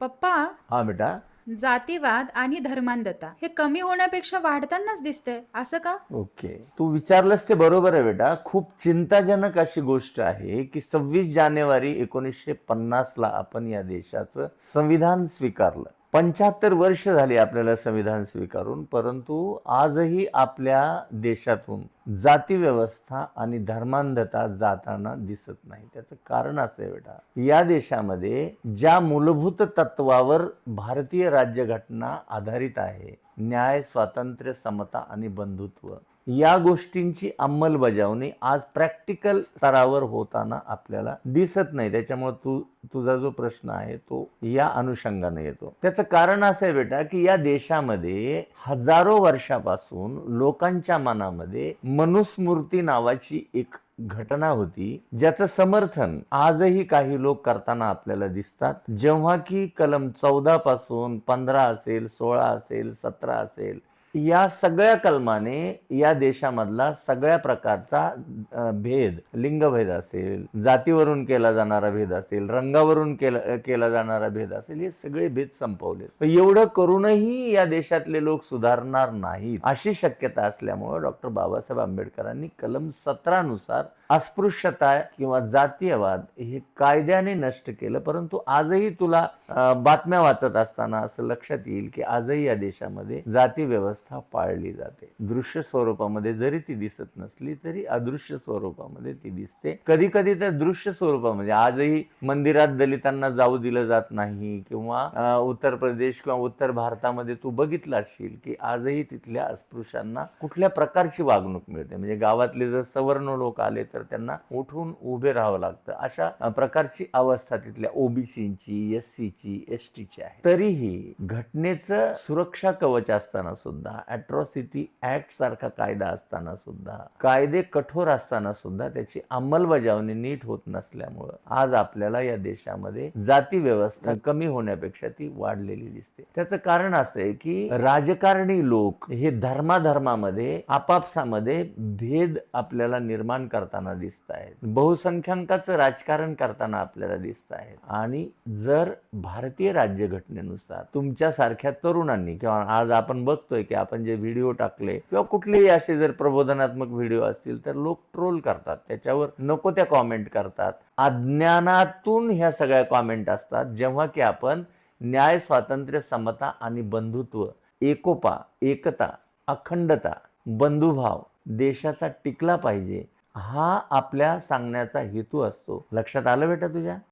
पप्पा हा बेटा. जातीवाद आणि धर्मांधता हे कमी होण्यापेक्षा वाढतानाच दिसतंय असं का? ओके. तू विचारलंस ते बरोबर आहे बेटा. खूप चिंताजनक अशी गोष्ट आहे की सव्वीस जानेवारी एकोणीसशे पन्नास ला आपण या देशाचं संविधान स्वीकारलं. पंच्याहत्तर वर्ष झाली आपल्याला संविधान स्वीकारून परंतु आजही आपल्या देशातून जातीव्यवस्था आणि धर्मांधता जाताना दिसत नाही. त्याचं कारण असं आहे बेटा. या देशामध्ये ज्या मूलभूत तत्वावर भारतीय राज्यघटना आधारित आहे न्याय स्वातंत्र्य समता आणि बंधुत्व या गोष्टींची अंमलबजावणी आज प्रॅक्टिकल स्तरावर होताना आपल्याला दिसत नाही. त्याच्यामुळे तू तुझा जो प्रश्न आहे तो या अनुषंगाने येतो. त्याचं कारण असं आहे बेटा की या देशामध्ये हजारो वर्षापासून लोकांच्या मनामध्ये मनुस्मृती नावाची एक घटना होती ज्याचं समर्थन आजही काही लोक करताना आपल्याला दिसतात. जेव्हा की कलम चौदा पासून पंधरा असेल सोळा असेल सतरा असेल या सगळ्या कलमाने या देशामधला सगळ्या प्रकारचा भेद लिंगभेद असेल जातीवरून केला जाणारा भेद असेल रंगावरून केला केला जाणारा भेद असेल हे सगळे भेद संपवले. एवढं करूनही या देशातले लोक सुधारणार नाहीत. अशी शक्यता असल्यामुळे डॉक्टर बाबासाहेब आंबेडकरांनी कलम सतरानुसार अस्पृश्यता किंवा जातीयवाद हे कायद्याने नष्ट केलं. परंतु आजही तुला बातम्या वाचत असताना असं लक्षात येईल की आजही या देशामध्ये जाती व्यवस्था पाळली जाते. दृश्य स्वरूपामध्ये जरी ती दिसत नसली तरी अदृश्य स्वरूपामध्ये ती दिसते. कधी कधी तर दृश्य स्वरूपामध्ये आजही मंदिरात दलितांना जाऊ दिलं जात नाही किंवा उत्तर प्रदेश किंवा उत्तर भारतामध्ये तू बघितलं असशील की आजही तिथल्या अस्पृश्यांना कुठल्या प्रकारची वागणूक मिळते. म्हणजे गावातले जर सवर्ण लोक आले तर त्यांना उठून उभे राहावं लागतं. अशा प्रकारची अवस्था तिथल्या ओबीसीची एस सीची एस टीची आहे. तरीही घटनेचं सुरक्षा कवच असताना सुद्धा सुद्धा अट्रॉसिटी ऍक्ट सारखा कायदा असताना सुद्धा कायदे कठोर असताना सुद्धा त्याची अंमलबजावणी नीट होत नसल्यामुळं आज आपल्याला या देशामध्ये जाती व्यवस्था कमी होण्यापेक्षा ती वाढलेली दिसते. त्याचं कारण असं आहे की राजकारणी लोक हे धर्माधर्मामध्ये आपापसामध्ये भेद आपल्याला निर्माण करताना दिसत आहेत. बहुसंख्याकाचं राजकारण करताना आपल्याला दिसत आहेत. आणि जर भारतीय राज्यघटनेनुसार तुमच्यासारख्या तरुणांनी किंवा आज आपण बघतोय की आपण जे व्हिडिओ टाकले किंवा कुठलेही असे जर प्रबोधनात्मक व्हिडिओ असतील तर लोक ट्रोल करतात. त्याच्यावर नको त्या कॉमेंट करतात. अज्ञानातून ह्या सगळ्या कॉमेंट असतात जेव्हा की आपण न्याय स्वातंत्र्य समता आणि बंधुत्व एकोपा एकता अखंडता बंधुभाव देशाचा टिकला पाहिजे हा आपल्या सांगण्याचा हेतू असतो. लक्षात आलं बेटा तुझ्या?